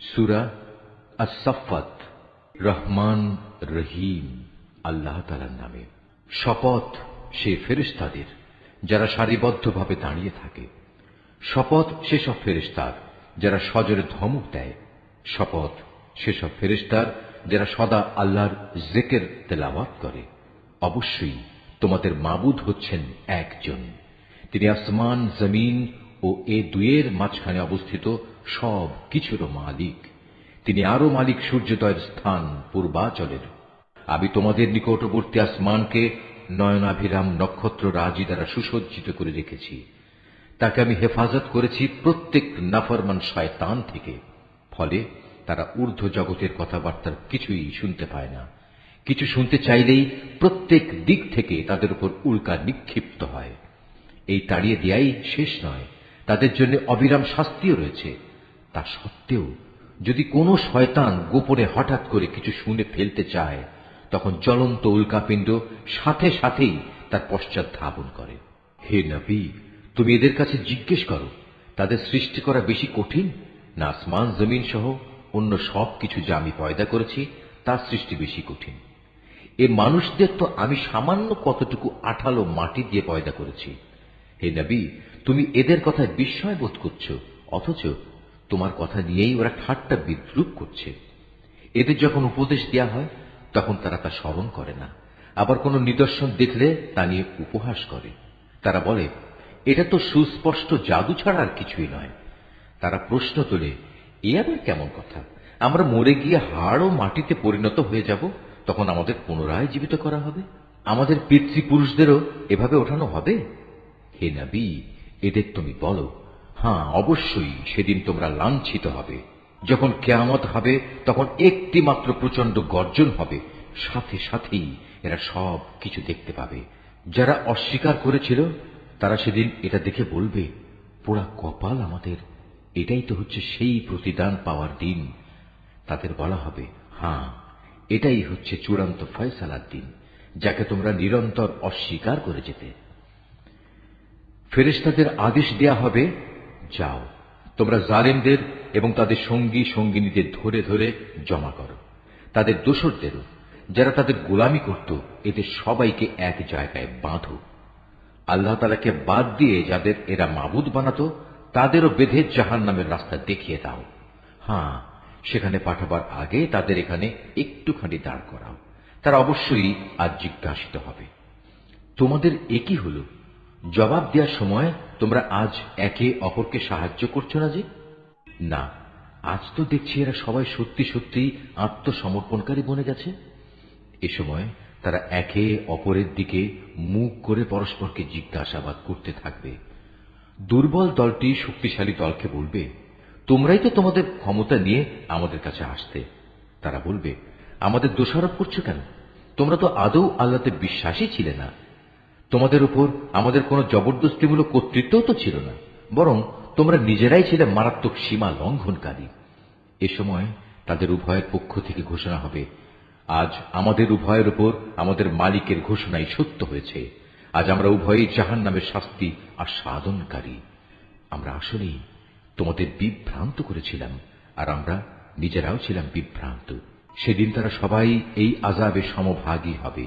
সুরা রহমান রহিম, আল্লাহ তালার নামে। শপথ সে ফেরেস্তাদের যারা সারিবদ্ধভাবে দাঁড়িয়ে থাকে। শপথ সেসব ফেরেস্তার যারা সজরে ধমক দেয়। শপথ সেসব ফেরেস্তার যারা সদা আল্লাহর জেকের তেলাওয়াত করে। অবশ্যই তোমাদের মাবুদ হচ্ছেন একজন। তিনি আসমান, জমিন ও এ দুয়ের মাঝখানে অবস্থিত সব কিছুর মালিক। তিনি আরও মালিক সূর্যোদয়ের স্থান পূর্বাচলের। আমি তোমাদের নিকটবর্তী আসমানকে নয়নাভিরাম নক্ষত্র রাজি দ্বারা সুসজ্জিত করে রেখেছি। তাকে আমি হেফাজত করেছি প্রত্যেক নাফরমান শয়তান থেকে। ফলে তারা ঊর্ধ্ব জগতের কথাবার্তার কিছুই শুনতে পায় না। কিছু শুনতে চাইলেই প্রত্যেক দিক থেকে তাদের উপর উল্কা নিক্ষিপ্ত হয়। এই তাড়িয়ে দেয়াই শেষ নয়। তাদের জন্য অবিরাম শাস্তিও রয়েছে। তা সত্ত্বেও, যদি কোনো শয়তান গোপনে হঠাৎ করে কিছু শুনে ফেলতে চায়, তখন জ্বলন্ত উল্কাপিণ্ড সাথে সাথেই তার পশ্চাৎ ধাবন করে। হে নবী, তুমি এদের কাছে জিজ্ঞেস করো, তাদের সৃষ্টি করা বেশি কঠিন? না আসমান জমিন সহ অন্য সব কিছু যা আমি পয়দা করেছি তার সৃষ্টি বেশি কঠিন। এ মানুষদের তো আমি সামান্য কতটুকু আঠালো মাটি দিয়ে পয়দা করেছি। হে নবী, তুমি এদের কথায় বিস্ময় বোধ করছ, অথচ তোমার কথা নিয়েই ওরা ঠাট্টা বিদ্রুপ করছে। এদের যখন উপদেশ দেয়া হয়, তখন তারা তা স্মরণ করে না। আবার কোনো নিদর্শন দেখলে তা নিয়ে উপহাস করে। তারা বলে, এটা তো সুস্পষ্ট জাদু ছাড়া আর কিছুই নয়। তারা প্রশ্ন তোলে, এ আবার কেমন কথা? আমরা মরে গিয়ে হাড় ও মাটিতে পরিণত হয়ে যাব, তখন আমাদের পুনরায় জীবিত করা হবে? আমাদের পিতৃপুরুষদেরও এভাবে ওঠানো হবে? হে নবী, এদের তুমি বলো হ্যাঁ অবশ্যই সেদিন তোমরা লাঞ্ছিত হবে। যখন কেয়ামত হবে, তখন একটি মাত্র প্রচণ্ড গর্জন হবে। সাথে সাথেই এরা সব কিছু দেখতে পাবে। যারা অস্বীকার করেছিল, তারা সেদিন এটা দেখে বলবে, পোড়া কপাল আমাদের। এটাই তো হচ্ছে সেই প্রতিদান পাওয়ার দিন। তাদের বলা হবে হ্যাঁ এটাই হচ্ছে চূড়ান্ত ফয়সালার দিন, যাকে তোমরা নিরন্তর অস্বীকার করে যেতে। ফেরেশতাদের আদেশ দেয়া হবে যাও। তোমরা জালেমদের এবং তাদের সঙ্গী সঙ্গিনীদের ধরে ধরে জমা করো। তাদের দোসরদেরও যারা তাদের গোলামি করত, এদের সবাইকে এক জায়গায় বাঁধো। আল্লাহ তালাকে বাদ দিয়ে যাদের এরা মাবুদ বানাতো, তাদেরও বেঁধে জাহান নামের রাস্তা দেখিয়ে দাও। হ্যাঁ সেখানে পাঠাবার আগে তাদের এখানে একটুখানি দাঁড় করাও। তারা অবশ্যই আজ জিজ্ঞাসিত হবে, তোমাদের একই হল? জবাব দেওয়ার সময় তোমরা আজ একে অপরকে সাহায্য করছ না যে? না, আজ তো দেখছি এরা সবাই সত্যি সত্যি আত্মসমর্পণকারী বনে গেছে। এ সময় তারা একে অপরের দিকে মুখ করে পরস্পরকে জিজ্ঞাসাবাদ করতে থাকবে। দুর্বল দলটি শক্তিশালী দলকে বলবে, তোমরাই তো তোমাদের ক্ষমতা নিয়ে আমাদের কাছে আসতে। তারা বলবে, আমাদের দোষারোপ করছ কেন? তোমরা তো আদৌ আল্লাহতে বিশ্বাসী ছিলে না। তোমাদের উপর আমাদের কোনো জবরদস্তিমূলক কর্তৃত্বও তো ছিল না, বরং তোমরা নিজেরাই ছিলে মারাত্মক সীমা লঙ্ঘনকারী। এ সময় তাদের উভয়ের পক্ষ থেকে ঘোষণা হবে, আজ আমাদের উভয়ের উপর আমাদের মালিকের ঘোষণাই সত্য হয়েছে। আজ আমরা উভয়ই জাহান নামের শাস্তি আর সাধনকারী। আমরা আসলেই তোমাদের বিভ্রান্ত করেছিলাম, আর আমরা নিজেরাও ছিলাম বিভ্রান্ত। সেদিন তারা সবাই এই আজাবে সমভাগী হবে।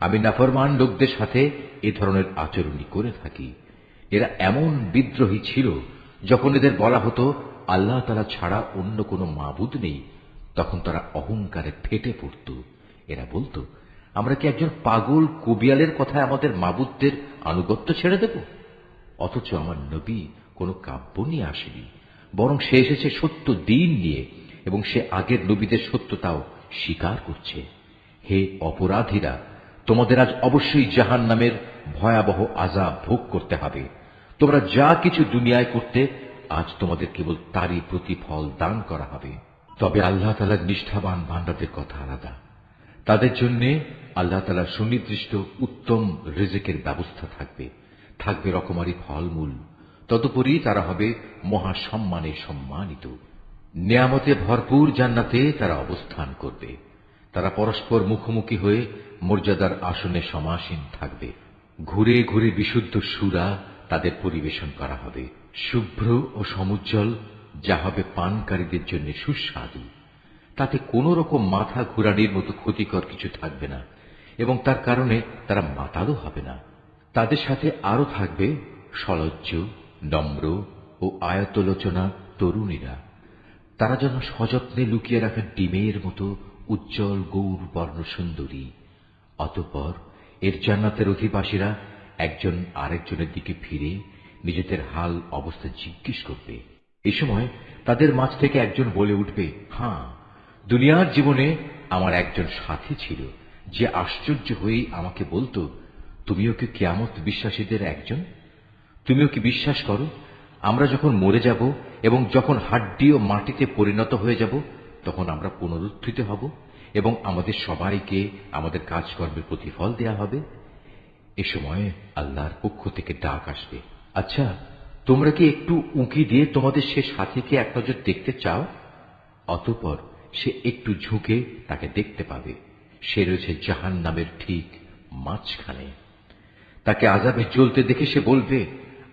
আমি নাফরমান লোকদের সাথে এ ধরনের আচরণই করে থাকি। এরা এমন বিদ্রোহী ছিল, যখন এদের বলা হতো, আল্লাহ তালা ছাড়া অন্য কোনো মাবুদ নেই, তখন তারা অহংকারে ফেটে পড়ত। এরা বলতো, আমরা কি একজন পাগল কবিয়ালের কথায় আমাদের মাবুদদের আনুগত্য ছেড়ে দেব? অথচ আমার নবী কোনো কাব্য নিয়ে আসেনি, বরং সে এসেছে সত্য দিন নিয়ে, এবং সে আগের নবীদের সত্যতাও স্বীকার করছে। হে অপরাধীরা তোমাদের আজ অবশ্যই জাহান নামের ভয়াবহ আজাব ভোগ করতে হবে। তোমরা যা কিছু দুনিয়ায় করতে, আজ তোমাদের কেবল তারই প্রতিফল দান করা হবে। তবে আল্লাহ তালার নিষ্ঠাবান ভান্ডাদের কথা আলাদা। তাদের জন্য আল্লাহ তালার সুনির্দিষ্ট উত্তম রেজেকের ব্যবস্থা থাকবে। থাকবে রকমারি ফলমূল। তদুপরি তারা হবে মহাসম্মানে সম্মানিত। নিয়ামতে ভরপুর জান্নাতে তারা অবস্থান করবে। তারা পরস্পর মুখোমুখি হয়ে মর্যাদার আসনে সমাসীন থাকবে। ঘুরে ঘুরে বিশুদ্ধ সুরা তাদের পরিবেশন করা হবে। শুভ্র ও সমুজ্জ্বল, যা হবে পানকারীদের জন্য সুস্বাদু। তাতে কোনো রকম মাথা ঘুরানির মতো ক্ষতিকর কিছু থাকবে না, এবং তার কারণে তারা মাতালও হবে না। তাদের সাথে আরও থাকবে সলজ্জ, নম্র ও আয়তলোচনা তরুণীরা। তারা যেন সযত্নে লুকিয়ে রাখা ডিমের মতো উজ্জ্বল গৌর বর্ণ সুন্দরী। অতঃপর এর জান্নাতের অধিবাসীরা একজন আরেকজনের দিকে ফিরে নিজেদের হাল অবস্থা জিজ্ঞেস করবে। এই সময় তাদের মাঝ থেকে একজন বলে উঠবে হ্যাঁ দুনিয়ার জীবনে আমার একজন সাথী ছিল। যে আশ্চর্য হয়েই আমাকে বলতো, তুমিও কি কেয়ামত বিশ্বাসীদের একজন? তুমিও কি বিশ্বাস করো, আমরা যখন মরে যাব এবং যখন হাড্ডি ও মাটিতে পরিণত হয়ে যাব তখন আমরা পুনরুত্থিত হব এবং আমাদের সবাইকে আমাদের কাজকর্মের প্রতিফল দেয়া হবে। এ সময় আল্লাহর পক্ষ থেকে ডাক আসবে। আচ্ছা তোমরা কি একটু উঁকি দিয়ে তোমাদের সে সাথীকে এক নজর দেখতে চাও? অতঃপর সে একটু ঝুঁকে তাকে দেখতে পাবে। সে রয়েছে জাহান নামের ঠিক মাঝখানে। তাকে আজাবে জ্বলতে দেখে সে বলবে,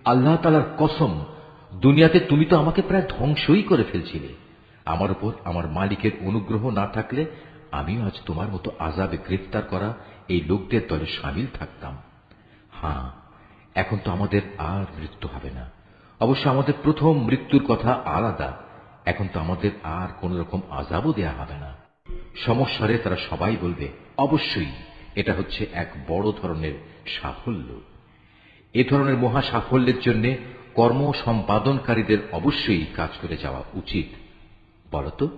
আল্লাহ তালার কসম, দুনিয়াতে তুমি তো আমাকে প্রায় ধ্বংসই করে ফেলছিলে। আমার উপর আমার মালিকের অনুগ্রহ না থাকলে আমিও আজ তোমার মতো আজাবে গ্রেফতার করা এই লোকদের দলে সামিল থাকতাম। হ্যাঁ এখন তো আমাদের আর মৃত্যু হবে না। অবশ্য আমাদের প্রথম মৃত্যুর কথা আলাদা। এখন তো আমাদের আর কোন রকম আজাবও দেয়া হবে না। সমস্যারে তারা সবাই বলবে, অবশ্যই, এটা হচ্ছে এক বড় ধরনের সাফল্য। এ ধরনের মহা সাফল্যের জন্য কর্ম সম্পাদনকারীদের অবশ্যই কাজ করে যাওয়া উচিত। বলতো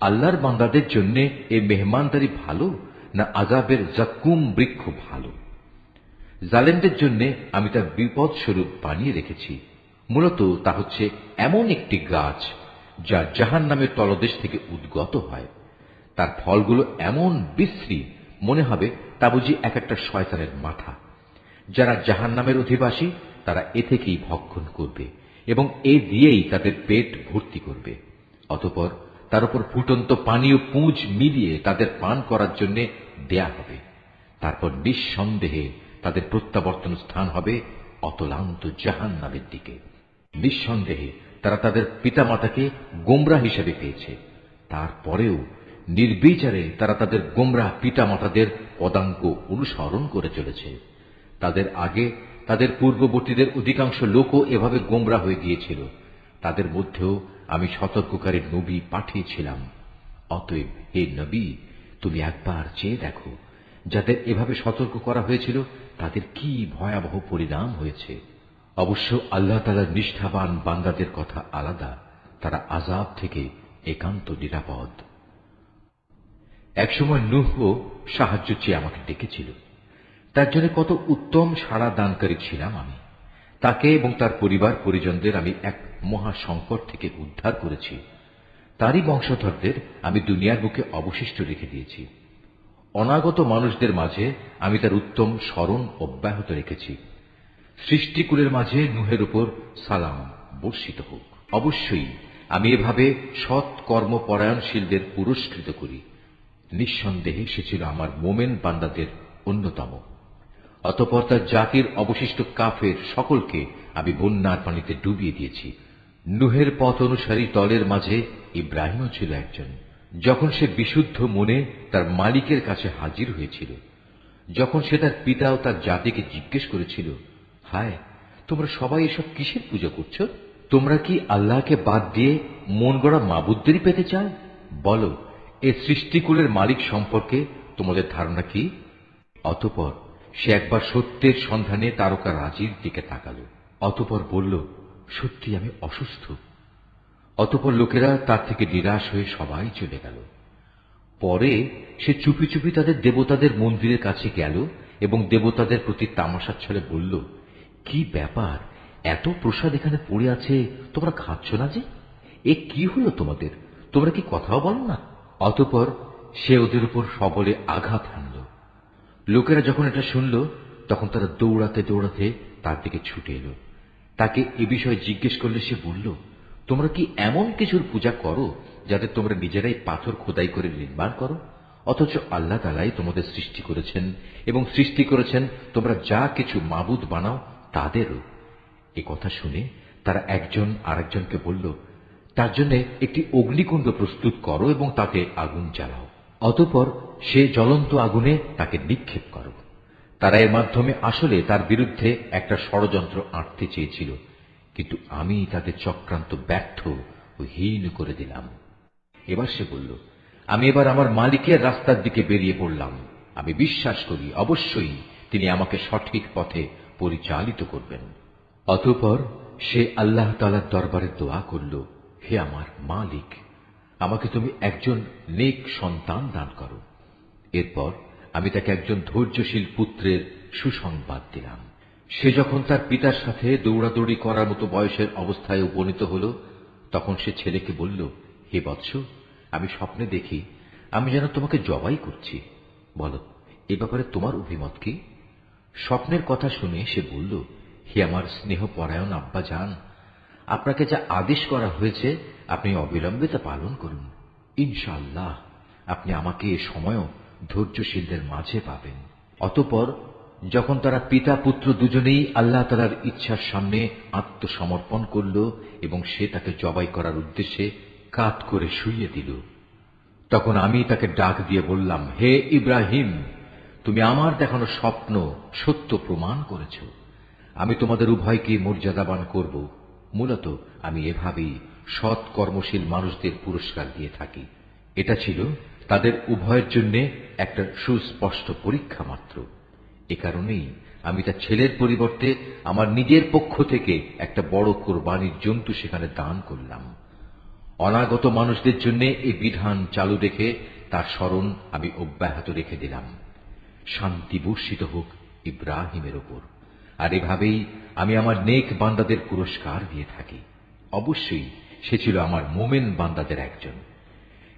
আল্লাহর বান্দাদের জন্য এ মেহমানদারি ভালো না আজাবের জাকুম বৃক্ষ ভালো? জালেমদের জন্য আমি তার বিপদ স্বরূপ বানিয়ে রেখেছি। মূলত তা হচ্ছে এমন একটি গাছ যা জাহান নামের তলদেশ থেকে উদ্গত হয়। তার ফলগুলো এমন বিশ্রী, মনে হবে তা বুঝি এক একটা শয়তানের মাথা। যারা জাহান নামের অধিবাসী, তারা এ থেকেই ভক্ষণ করবে এবং এ দিয়েই তাদের পেট ভর্তি করবে। অতপর তার উপর ফুটন্ত পানি ও পুঁজ মিলিয়ে তাদের পান করার জন্য দেয়া হবে। তারপর নিঃসন্দেহে তাদের প্রত্যাবর্তন স্থান হবে অতলান্ত জাহান নামের দিকে। নিঃসন্দেহে তারা তাদের পিতামাতাকে গোমরা হিসেবে পেয়েছে। তারপরেও নির্বিচারে তারা তাদের গোমরা পিতামাতাদের পদাঙ্ক অনুসরণ করে চলেছে। তাদের আগে তাদের পূর্ববর্তীদের অধিকাংশ লোকও এভাবে গোমরা হয়ে গিয়েছিল। তাদের মধ্যেও আমি সতর্ককারী নবী পাঠিয়েছিলাম। অতএব হে নবী, তুমি একবার চেয়ে দেখো, যাদের এভাবে সতর্ক করা হয়েছিল, তাদের কি ভয়াবহ পরিণাম হয়েছে? অবশ্য আল্লাহ তালার নিষ্ঠাবান বান্দাদের কথা আলাদা, তারা আজাব থেকে একান্ত নিরাপদ। একসময় নুহ সাহায্য চেয়ে আমাকে ডেকেছিল। তার জন্য কত উত্তম সাড়া দানকারী ছিলাম আমি। তাকে এবং তার পরিবার পরিজনদের আমি এক মহা সংকট থেকে উদ্ধার করেছি। তারই বংশধরদের আমি দুনিয়ার বুকে অবশিষ্ট রেখে দিয়েছি। অনাগত মানুষদের মাঝে আমি তার উত্তম স্মরণ অব্যাহত রেখেছি। সৃষ্টিকুলের মাঝে নুহের উপর সালাম বর্ষিত হোক। অবশ্যই আমি এভাবে সৎ কর্মপরায়ণশীলদের পুরস্কৃত করি। নিঃসন্দেহে সে ছিল আমার মোমেন বান্দাদের অন্যতম। অতপর তার জাতির অবশিষ্ট কাফের সকলকে আমি বন্যার পানিতে ডুবিয়ে দিয়েছি। নুহের পথ অনুসারী দলের মাঝে ইব্রাহিমও ছিল একজন। যখন সে বিশুদ্ধ মনে তার মালিকের কাছে হাজির হয়েছিল, যখন সে তার পিতা ও তার জাতিকে জিজ্ঞেস করেছিল, হায়, তোমরা সবাই এসব কিসের পুজো করছ? তোমরা কি আল্লাহকে বাদ দিয়ে মন গড়া মাবুদ্দেরই পেতে চাও? বলো, এ সৃষ্টিকুলের মালিক সম্পর্কে তোমাদের ধারণা কি? অতপর সে একবার সত্যের সন্ধানে তারকা রাজির দিকে তাকাল। অতপর বলল সত্যি আমি অসুস্থ। অতপর লোকেরা তার থেকে নিরাশ হয়ে সবাই চলে গেল। পরে সে চুপি চুপি তাদের দেবতাদের মন্দিরের কাছে গেল এবং দেবতাদের প্রতি তামাশার ছলে বলল, কি ব্যাপার? এত প্রসাদ এখানে পড়ে আছে, তোমরা খাচ্ছ না যে? এ কি হলো তোমাদের? তোমরা কি কথাও বলো না? অতপর সে ওদের উপর সবলে আঘাত হানল। লোকেরা যখন এটা শুনল, তখন তারা দৌড়াতে দৌড়াতে তার দিকে ছুটে এলো। তাকে এ বিষয়ে জিজ্ঞেস করলে সে বলল, তোমরা কি এমন কিছুর পূজা করো যাতে তোমরা নিজেরাই পাথর খোদাই করে নির্মাণ করো? অথচ আল্লাহ তালাই তোমাদের সৃষ্টি করেছেন এবং সৃষ্টি করেছেন তোমরা যা কিছু মাবুদ বানাও তাদেরও। এ কথা শুনে তারা একজন আরেকজনকে বলল, তার জন্য একটি অগ্নিকুণ্ড প্রস্তুত করো এবং তাতে আগুন জ্বালাও। অতঃপর সে জ্বলন্ত আগুনে তাকে নিক্ষেপ করো। তারা এর মাধ্যমে আসলে তার বিরুদ্ধে একটা ষড়যন্ত্র আঁটতে চেয়েছিল, কিন্তু আমি তাদের চক্রান্ত ব্যর্থ ও হীন করে দিলাম। এবার সে বলল, আমি এবার আমার মালিকের রাস্তার দিকে বেরিয়ে পড়লাম। আমি বিশ্বাস করি অবশ্যই তিনি আমাকে সঠিক পথে পরিচালিত করবেন। অতঃপর সে আল্লাহ তালার দরবারে দোয়া করল, হে আমার মালিক, আমাকে তুমি একজন নেক সন্তান দান করো। এরপর আমি তাকে একজন ধৈর্যশীল পুত্রের সুসংবাদ দিলাম। সে যখন তার পিতার সাথে দৌড়াদৌড়ি করার মতো বয়সের অবস্থায় উপনীত হল, তখন সে ছেলেকে বলল, হে বৎস, আমি স্বপ্নে দেখি, আমি যেন তোমাকে জবাই করছি। বলো, এ ব্যাপারে তোমার অভিমত কি? স্বপ্নের কথা শুনে সে বলল, হে আমার স্নেহ পরায়ণ আব্বা যান আপনাকে যা আদেশ করা হয়েছে, আপনি অবিলম্বে তা পালন করুন। ইনশাআল্লাহ, আপনি আমাকে এ সময়ও ধৈর্যশীলদের মাঝে পাবেন। অতপর, যখন তারা পিতা, পুত্র দুজনেই আল্লাহ তালার ইচ্ছার সামনে আত্মসমর্পণ করল এবং সে তাকে জবাই করার উদ্দেশ্যে কাত করে শুইয়ে দিল, তখন আমি তাকে ডাক দিয়ে বললাম, হে ইব্রাহিম, তুমি আমার দেখানো স্বপ্ন সত্য প্রমাণ করেছ। আমি তোমাদের উভয়কে মর্যাদাবান করব। মূলত আমি এভাবেই সৎ কর্মশীল মানুষদের পুরস্কার দিয়ে থাকি। এটা ছিল তাদের উভয়ের জন্য একটা সুস্পষ্ট পরীক্ষা মাত্র। এ কারণেই আমি তার ছেলের পরিবর্তে আমার নিজের পক্ষ থেকে একটা বড় কোরবানির জন্তু সেখানে দান করলাম। অনাগত মানুষদের জন্য এই বিধান চালু রেখে তার স্মরণ আমি অব্যাহত রেখে দিলাম। শান্তি বর্ষিত হোক ইব্রাহিমের ওপর। আর এভাবেই আমি আমার নেক বান্দাদের পুরস্কার দিয়ে থাকি। অবশ্যই সে ছিল আমার মোমেন বান্দাদের একজন।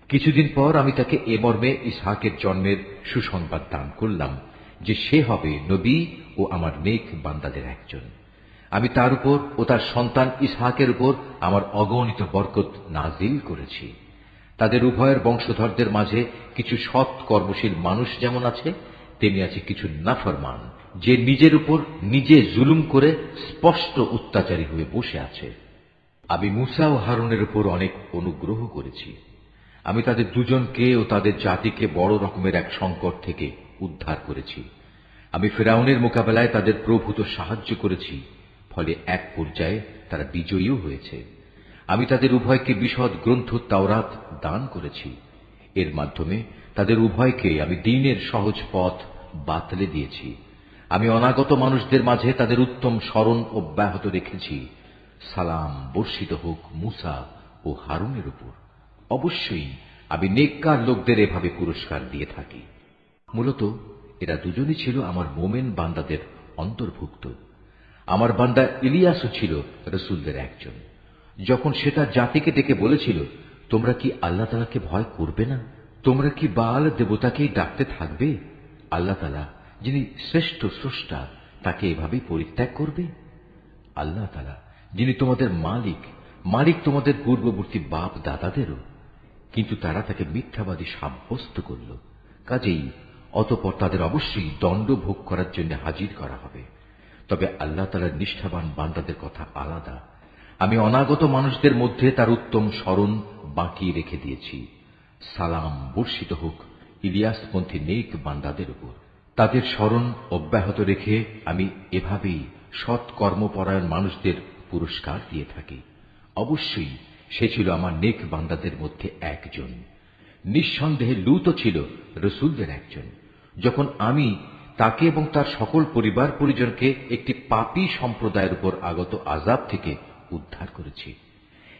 কিছুদিন পর আমি তাকে এ মর্মে ইসহাকের জন্মের সুসংবাদ দান করলাম যে সে হবে নবী ও আমার মেঘ বান্দাদের একজন। আমি তার উপর ও তার সন্তান ইসহাকের উপর আমার অগণিত বরকত নাজিল করেছি। তাদের উভয়ের বংশধরদের মাঝে কিছু সৎ কর্মশীল মানুষ যেমন আছে, তেমনি আছে কিছু নাফরমান, যে নিজের উপর নিজে জুলুম করে স্পষ্ট অত্যাচারী হয়ে বসে আছে। আমি মুসা ও হারুনের উপর অনেক অনুগ্রহ করেছি। আমি তাদের দুজনকে ও তাদের জাতিকে বড় রকমের এক সংকট থেকে উদ্ধার করেছি। আমি ফেরাউনের মোকাবেলায় তাদের প্রভূত সাহায্য করেছি, ফলে এক পর্যায়ে তারা বিজয়ীও হয়েছে। আমি তাদের উভয়কে বিশদ গ্রন্থ তাওরাত দান করেছি। এর মাধ্যমে তাদের উভয়কে আমি দিনের সহজ পথ বাতলে দিয়েছি। আমি অনাগত মানুষদের মাঝে তাদের উত্তম স্মরণ অব্যাহত রেখেছি। সালাম বর্ষিত হোক মুসা ও হারুনের উপর। অবশ্যই আমি নেককার লোকদের এভাবে পুরস্কার দিয়ে থাকি। মূলত এরা দুজনই ছিল আমার মোমেন বান্দাদের অন্তর্ভুক্ত। আমার বান্দা ইলিয়াসও ছিল রসুলদের একজন। যখন সে তার জাতিকে ডেকে বলেছিল, তোমরা কি আল্লাহ তালাকে ভয় করবে না? তোমরা কি বাল দেবতাকেই ডাকতে থাকবে? আল্লাহ তালা যিনি শ্রেষ্ঠ স্রষ্টা, তাকে এভাবেই পরিত্যাগ করবে? আল্লাহ তালা যিনি তোমাদের মালিক মালিক তোমাদের পূর্ববর্তী বাপ দাদাদেরও কিন্তু তারা তাকে মিথ্যাবাদী সাব্যস্ত করল। কাজেই অতপর তাদের অবশ্যই দণ্ড ভোগ করার জন্য হাজির করা হবে। তবে আল্লাহ তালার নিষ্ঠাবান বান্দাদের কথা আলাদা। আমি অনাগত মানুষদের মধ্যে তার উত্তম স্মরণ বাঁকিয়ে রেখে দিয়েছি। সালাম বর্ষিত হোক ইলিয়াসপন্থী নেক বান্দাদের উপর। তাদের স্মরণ অব্যাহত রেখে আমি এভাবেই সৎ কর্মপরায়ণ মানুষদের পুরস্কার দিয়ে থাকি। অবশ্যই সে ছিল আমার নেক বান্দাদের মধ্যে একজন। নিঃসন্দেহে লুত ছিল রসুলদের একজন। যখন আমি তাকে এবং তার সকল পরিবার পরিজনকে একটি পাপি সম্প্রদায়ের উপর আগত আজাব থেকে উদ্ধার করেছি।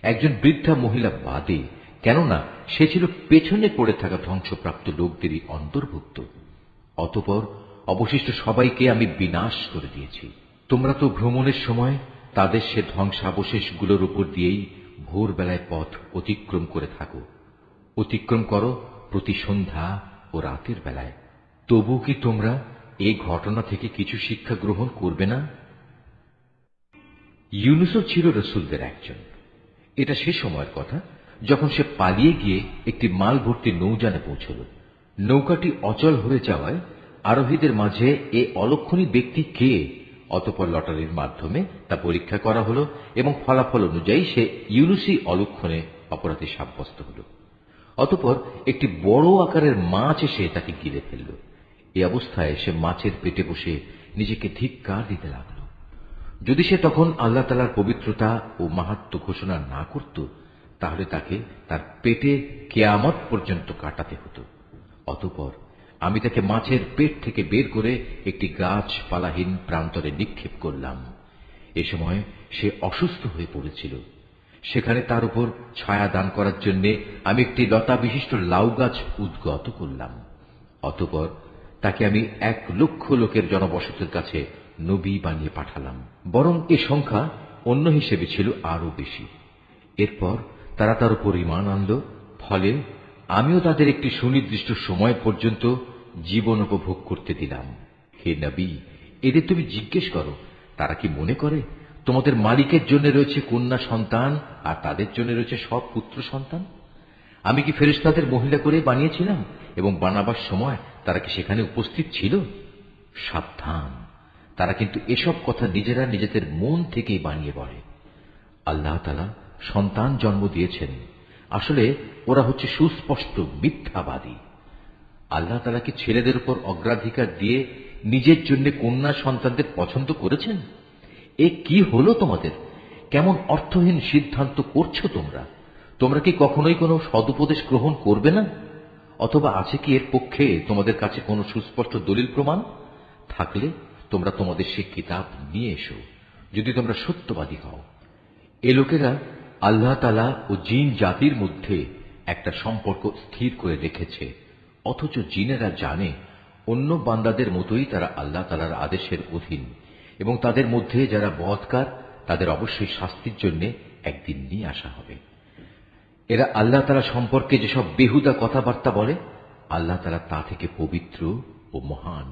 একজন বৃদ্ধা মহিলা বাদে, কেননা সে ছিল পেছনে পড়ে থাকা ধ্বংসপ্রাপ্ত লোকদেরই অন্তর্ভুক্ত। অতপর অবশিষ্ট সবাইকে আমি বিনাশ করে দিয়েছি। তোমরা তো ভ্রমণের সময় তাদের সে ধ্বংসাবশেষগুলোর উপর দিয়েই ভোরবেলায় পথ অতিক্রম করে থাকো। অতিক্রম করো প্রতি সন্ধ্যা ও রাতের বেলায়। তবু কি তোমরা এই ঘটনা থেকে কিছু শিক্ষা গ্রহণ করবে না? ইউনুসও ছিল রসুলদের একজন। এটা সে সময়ের কথা, যখন সে পালিয়ে গিয়ে একটি মাল ভর্তি নৌজানে পৌঁছল। নৌকাটি অচল হয়ে যাওয়ায় আরোহীদের মাঝে এ অলক্ষণী ব্যক্তি কে অতপর লটারির মাধ্যমে তা পরীক্ষা করা হলো এবং ফলাফল অনুযায়ী সে ইউনুসি অলক্ষণে অপরাধী সাব্যস্ত হল। অতপর একটি বড় আকারের মাছ এসে তাকে গিলে ফেলল। এই অবস্থায় সে মাছের পেটে বসে নিজেকে ধিক্কার দিতে লাগল। যদি সে তখন আল্লাহ তালার পবিত্রতা ও মাহাত্ম ঘোষণা না করত, তাহলে তাকে তার পেটে কেয়ামত পর্যন্ত কাটাতে হতো। অতপর আমি তাকে মাছের পেট থেকে বের করে একটি গাছপালাহীন প্রান্তরে নিক্ষেপ করলাম। এ সময় সে অসুস্থ হয়ে পড়েছিল। সেখানে তার উপর ছায়া দান করার জন্য আমি একটি লতা বিশিষ্ট লাউ গাছ উদ্গত করলাম। অতপর তাকে আমি এক লক্ষ লোকের জনবসতির কাছে নবী বানিয়ে পাঠালাম। বরং এ সংখ্যা অন্য হিসেবে ছিল আরও বেশি। এরপর তারা তার উপর ইমান আনল। ফলে আমিও তাদের একটি সুনির্দিষ্ট সময় পর্যন্ত জীবন উপভোগ করতে দিলাম। হে নবী, এদের তুমি জিজ্ঞেস করো, তারা কি মনে করে? তোমাদের মালিকের জন্য রয়েছে কন্যা সন্তান, আর তাদের জন্য রয়েছে সব পুত্র সন্তান? আমি কি ফেরেশতাদের মহিলা করে বানিয়েছিলাম, এবং বানাবার সময় তারা কি সেখানে উপস্থিত ছিল? সাবধান। তারা কিন্তু এসব কথা নিজেরা নিজেদের মন থেকেই বানিয়ে বলে। আল্লাহ তালা সন্তান জন্ম দিয়েছেন। আসলে ওরা হচ্ছে সুস্পষ্ট মিথ্যাবাদী। আল্লাহ তালা কি ছেলেদের উপর অগ্রাধিকার দিয়ে নিজের জন্য কন্যা সন্তানদের পছন্দ করেছেন? এ কি হলো তোমাদের? কেমন অর্থহীন সিদ্ধান্ত করছ তোমরা? তোমরা কি কখনোই কোনো সদুপদেশ গ্রহণ করবে না? অথবা আছে কি এর পক্ষে তোমাদের কাছে কোনো সুস্পষ্ট দলিল প্রমাণ? থাকলে তোমরা তোমাদের সে কিতাব নিয়ে এসো, যদি তোমরা সত্যবাদী হও। এ লোকেরা আল্লাহ তালা ও জিন জাতির মধ্যে একটা সম্পর্ক স্থির করে রেখেছে। অথচ জিনেরা জানে, অন্য বান্দাদের মতোই তারা আল্লাহ তালার আদেশের অধীন, এবং তাদের মধ্যে যারা বধকার তাদের অবশ্যই শাস্তির জন্য একদিন নিয়ে আসা হবে। এরা আল্লাহ তালা সম্পর্কে যেসব বেহুদা কথাবার্তা বলে, আল্লাহ তালা তা থেকে পবিত্র ও মহান।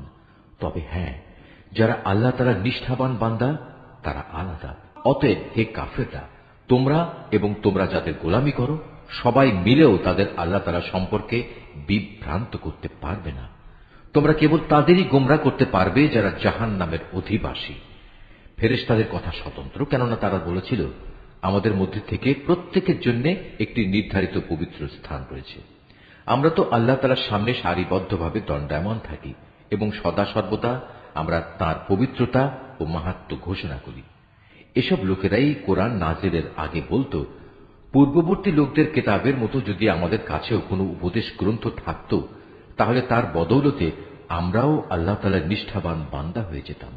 তবে হ্যাঁ যারা আল্লাহ তালা নিষ্ঠাবান বান্দা, তারা আলাদা। অতএব হে কাফেররা, তোমরা এবং তোমরা যাদের গোলামি করো, সবাই মিলেও তাদের আল্লাহ তালা সম্পর্কে বিভ্রান্ত করতে পারবে না। তোমরা কেবল তাদেরই গোমরা করতে পারবে যারা জাহান নামের অধিবাসী। ফেরেশ তাদের কথা স্বতন্ত্র, কেননা তারা বলেছিল, আমাদের মধ্যে থেকে প্রত্যেকের জন্য একটি নির্ধারিত পবিত্র স্থান রয়েছে। আমরা তো আল্লাহ তালার সামনে সারিবদ্ধভাবে দণ্ডায়মন থাকি এবং সদা সর্বদা আমরা তার পবিত্রতা ও মাহাত্ম ঘোষণা করি। এসব লোকেরাই কোরআন নাজিরের আগে বলতো পূর্ববর্তী লোকদের কেতাবের মতো যদি আমাদের কাছেও কোনো উপদেশ গ্রন্থ থাকত, তাহলে তার বদৌলতে আমরাও আল্লাহ তালার নিষ্ঠাবান বান্দা হয়ে যেতাম।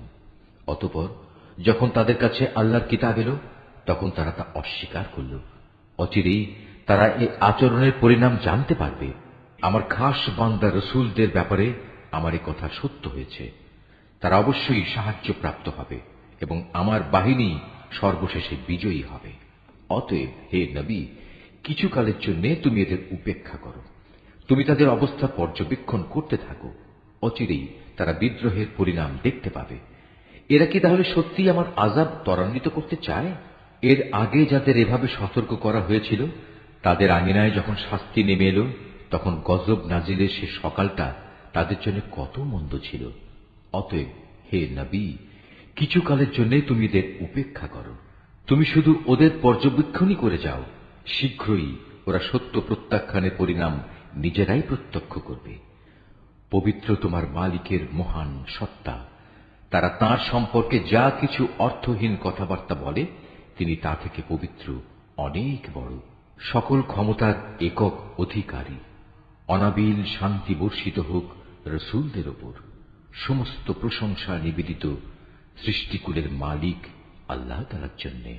অতপর যখন তাদের কাছে আল্লাহর কিতাব এলো, তখন তারা তা অস্বীকার করল। অচিরেই তারা এই আচরণের পরিণাম জানতে পারবে। আমার খাস বান্দা রসুলদের ব্যাপারে আমার এ কথা সত্য হয়েছে। তারা অবশ্যই সাহায্য প্রাপ্ত হবে এবং আমার বাহিনী সর্বশেষে বিজয়ী হবে। অতএব, হে নবী, কিছুকালের জন্য তুমি এদের উপেক্ষা করো। তুমি তাদের অবস্থা পর্যবেক্ষণ করতে থাকো। অচিরেই তারা বিদ্রোহের পরিণাম দেখতে পাবে। এরা কি তাহলে সত্যি আমার আজাব ত্বরান্বিত করতে চায়? এর আগে যাদের এভাবে সতর্ক করা হয়েছিল, তাদের আঙিনায় যখন শাস্তি নেমে এলো, তখন গজব নাজিলের সে সকালটা তাদের জন্য কত মন্দ ছিল। অতএব, হে নবী, কিছুকালের জন্য তুমি এদের উপেক্ষা করো। তুমি শুধু ওদের পর্যবেক্ষণই করে যাও। শীঘ্রই ওরা সত্য প্রত্যাখ্যানের পরিণাম নিজেরাই প্রত্যক্ষ করবে। পবিত্র তোমার মালিকের মহান সত্তা। তারা তার সম্পর্কে যা কিছু অর্থহীন কথাবার্তা বলে, তিনি তা থেকে পবিত্র, অনেক বড়। সকল ক্ষমতার একক অধিকারী। অনাবিল শান্তি বর্ষিত হোক রসুলদের ওপর। সমস্ত প্রশংসা নিবেদিত সৃষ্টিকুলের মালিক আল্লাহ তালার জন্যে